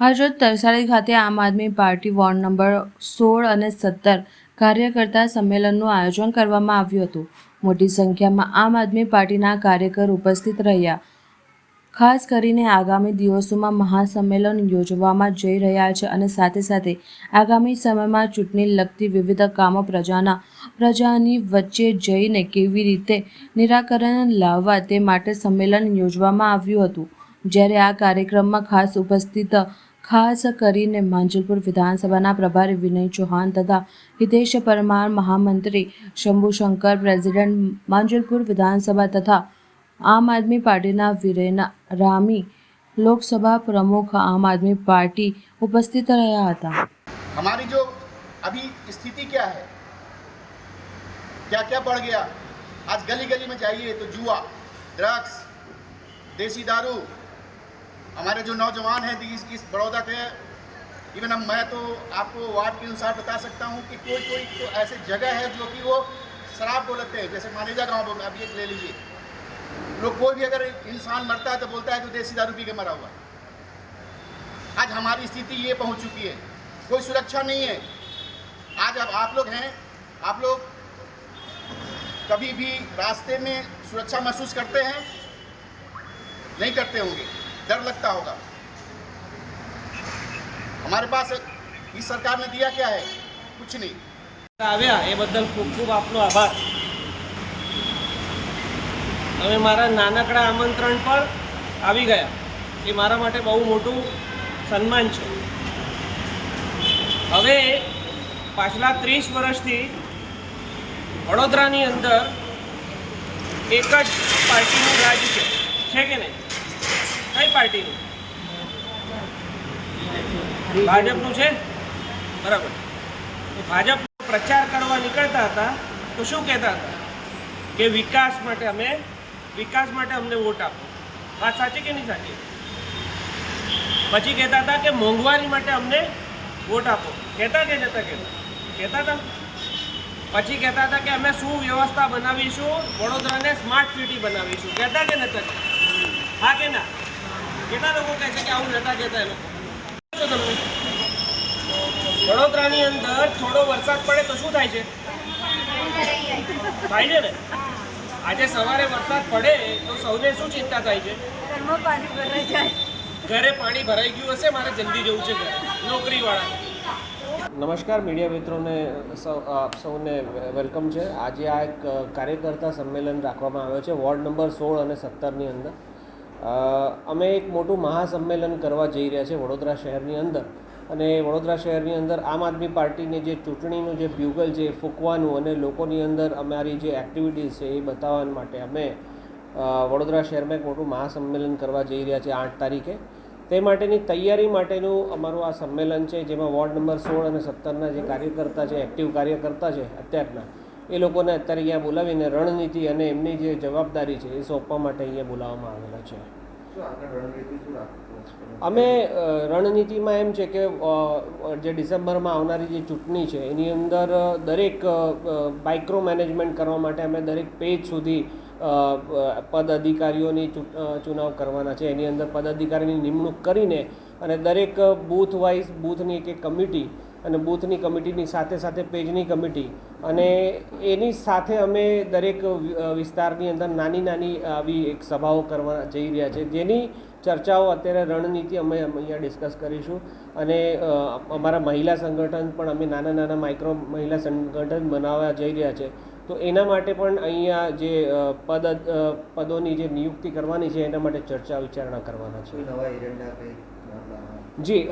આજરોજ તરસાલી ખાતે આમ આદમી પાર્ટી વોર્ડ નંબર સોળ અને સત્તર કાર્યકર્તા સંમેલનનું આયોજન કરવામાં આવ્યું હતું. મોટી સંખ્યામાં આમ આદમી પાર્ટીના કાર્યકર ઉપસ્થિત રહ્યા. ખાસ કરીને આગામી દિવસોમાં મહાસંમેલન યોજવામાં જઈ રહ્યા છે અને સાથે સાથે આગામી સમયમાં ચૂંટણી લગતી વિવિધ કામો પ્રજાના, પ્રજાની વચ્ચે જઈને કેવી રીતે નિરાકરણ લાવવા તે માટે સંમેલન યોજવામાં આવ્યું હતું. જ્યારે આ કાર્યક્રમમાં ખાસ ઉપસ્થિત ખાસ કરીને માંજલપુર વિધાનસભાના પ્રભારી વિનય ચૌહાણ તથા હિતેશ પરમાર મહામંત્રી શંભુશંકર પ્રેસિડેન્ટ માંજલપુર વિધાનસભા તથા આમ આદમી પાર્ટીના વિરેના રામી લોકસભા પ્રમુખ આમ આદમી પાર્ટી ઉપસ્થિત રહ્યા હતા हमारी जो अभी स्थिति क्या है क्या क्या बढ़ गया आज गली गली में जाइए तो जुआ ड्रग्स देसी दारू हमारे जो नौजवान हैं इस, इस बड़ौदा के इवन अब मैं तो आपको वार्ड के अनुसार बता सकता हूँ कि कोई कोई तो ऐसे जगह है जो कि वो शराब बोलते हैं जैसे मानेजा गाँव में अभी एक ले लीजिए। लोग कोई भी अगर इंसान मरता है तो बोलता है तो देसी दारू पी के मरा हुआ आज हमारी स्थिति ये पहुँच चुकी है कोई सुरक्षा नहीं है। आज अब आप लोग हैं आप लोग कभी भी रास्ते में सुरक्षा महसूस करते हैं? नहीं करते होंगे। डर लगता होगा हमारे पास इस सरकार ने दिया क्या है कुछ नहीं આવ્યા એ બદલ ખૂબ ખૂબ આપનો આભાર તમે મારા નાનકડા આમંત્રણ પર આવી ગયા એ મારા માટે બહુ મોટું સન્માન છે હવે પાછલા ત્રીસ વર્ષથી વડોદરાની અંદર એક જ પાર્ટીનું રાજ છે છે કે નહીં કઈ પાર્ટીનું? ભાજપનું છે? બરાબર. ભાજપ પ્રચાર કરવા નીકળતા હતા, તો શું કહેતા હતા? કે વિકાસ માટે અમે, વિકાસ માટે અમને વોટ આપો. વાત સાચી કે નહીં સાચી? પછી કહેતા હતા કે મોંઘવારી માટે અમને વોટ આપો. કહેતા કે જતા કહેતા કહેતા હતા? પછી કહેતા હતા કે અમે શું વ્યવસ્થા બનાવીશું? વડોદરાને સ્માર્ટ સિટી બનાવીશું. કહેતા કે નતા હા કે ના? કેટલા લોકો કહે છે કે આવું નતા કહેતા એ લોકો? વડોદરાની અંદર થોડો વરસાદ પડે તો શું થાય છે? થાય છે ને? આજે સવારે વરસાદ પડે તો સૌને શું ચિંતા થાય છે? ઘરમાં પાણી ભરાઈ જાય. ઘરે પાણી ભરાઈ ગયું હશે મારે જલ્દી જવું છે નોકરીવાળા. નમસ્કાર મીડિયા મિત્રોને સૌ આપ સૌને વેલકમ છે. આજે આ એક કાર્યકર્તા સંમેલન રાખવામાં આવ્યો છે વોર્ડ નંબર સોળ અને સત્તરની અંદર. અમે એક મોટું મહાસંમેલન કરવા જઈ રહ્યા છે વડોદરા શહેરની અંદર. અને વડોદરા શહેરની અંદર આમ આદમી પાર્ટીની જે ચૂંટણીનું જે બ્યુગલ છે એ ફૂંકવાનું અને લોકોની અંદર અમારી જે એક્ટિવિટીઝ છે એ બતાવવા માટે અમે વડોદરા શહેરમાં એક મોટું મહાસંમેલન કરવા જઈ રહ્યા છે આઠ તારીખે. તે માટેની તૈયારી માટેનું અમારું આ સંમેલન છે, જેમાં વોર્ડ નંબર સોળ અને સત્તરના જે કાર્યકર્તા છે એક્ટિવ કાર્યકર્તા છે અત્યારના એ લોકોને અત્યારે અહીંયા બોલાવીને રણનીતિ અને એમની જે જવાબદારી છે એ સોંપવા માટે અહીંયા બોલાવવામાં આવેલા છે. અમે રણનીતિમાં એમ છે કે જે ડિસેમ્બરમાં આવનારી જે ચૂંટણી છે એની અંદર દરેક માઇક્રો મેનેજમેન્ટ કરવા માટે અમે દરેક પેજ સુધી પદ અધિકારીઓની ચુનાવ કરવાના છે. એની અંદર પદ અધિકારીની નિમણૂક કરીને અને દરેક બૂથ વાઇઝ બૂથની એક એક કમિટી અને બૂથની કમિટીની સાથે સાથે પેજની કમિટી. અને એની સાથે અમે દરેક વિસ્તારની અંદર નાની નાની આવી એક સભાઓ કરવા જઈ રહ્યા છે. જેની ચર્ચાઓ અત્યારે રણનીતિ અમે અહીંયા ડિસ્કસ કરીશું. અને અમારા મહિલા સંગઠન પણ અમે નાના નાના માઇક્રો મહિલા સંગઠન બનાવવા જઈ રહ્યા છે. તો એના માટે પણ અહીંયા જે પદ પદોની જે નિયુક્તિ કરવાની છે એના માટે ચર્ચા વિચારણા કરવાના છે? જી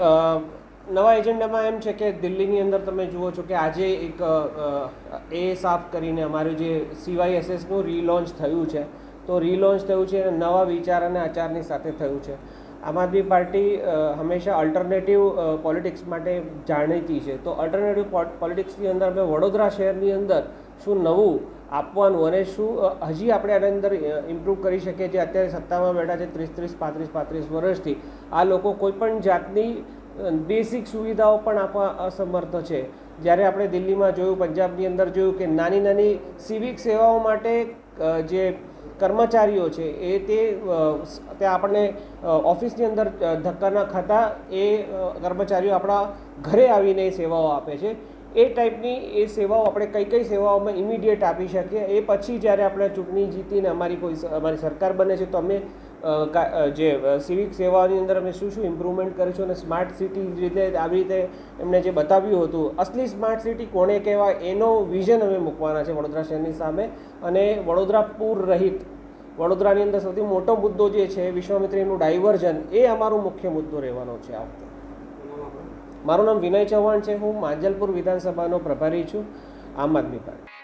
નવા એજન્ડામાં એમ છે કે દિલ્હીની અંદર તમે જુઓ છો કે આજે એક અ, અ, એ સાફ કરીને અમારું જે સીવાયએસએસનું રીલોન્ચ થયું છે તો રીલોન્ચ થયું છે અને નવા વિચાર અને આચારની સાથે થયું છે. આમ આદમી પાર્ટી હંમેશા અલ્ટરનેટિવ પોલિટિક્સ માટે જાણીતી છે. તો અલ્ટરનેટિવ પોલિટિક્સની અંદર અમે વડોદરા શહેરની અંદર શું નવું આપવાનું અને શું હજી આપણે આની અંદર ઇમ્પ્રૂવ કરી શકીએ જે અત્યારે સત્તામાં બેઠા છે ત્રીસ ત્રીસ પાંત્રીસ પાંત્રીસ વર્ષથી. આ લોકો કોઈપણ જાતની બેસિક સુવિધાઓ પણ આપવા અસમર્થ છે. જ્યારે આપણે દિલ્હીમાં જોયું, પંજાબની અંદર જોયું કે નાની નાની સિવિક સેવાઓ માટે જે કર્મચારીઓ છે, એ તે ત્યાં આપણને ઓફિસની અંદર ધક્કાના ખાતા એ કર્મચારીઓ આપણા ઘરે આવીને એ સેવાઓ આપે છે. એ ટાઈપની એ સેવાઓ આપણે કઈ કઈ સેવાઓમાં ઇમિડિયેટ આપી શકીએ. એ પછી જ્યારે આપણે ચૂંટણી જીતીને અમારી કોઈ અમારી સરકાર બને છે, તો અમે જે સિવિક સેવાની અંદર અમે શું શું ઇમ્પ્રુવમેન્ટ કરીશું અને સ્માર્ટ સિટી રીતે આવી રીતે એમણે જે બતાવ્યું હતું, અસલી સ્માર્ટ સિટી કોને કહેવાય એનો વિઝન અમે મૂકવાના છે વડોદરા શહેરની સામે. અને વડોદરા પૂર રહિત, વડોદરાની અંદર સૌથી મોટો મુદ્દો જે છે વિશ્વામિત્રીનું ડાયવર્ઝન, એ અમારો મુખ્ય મુદ્દો રહેવાનો છે આ મારું નામ વિનય ચૌહાણ છે. હું માંજલપુર વિધાનસભાનો પ્રભારી છું. આમ આદમી પાર્ટી.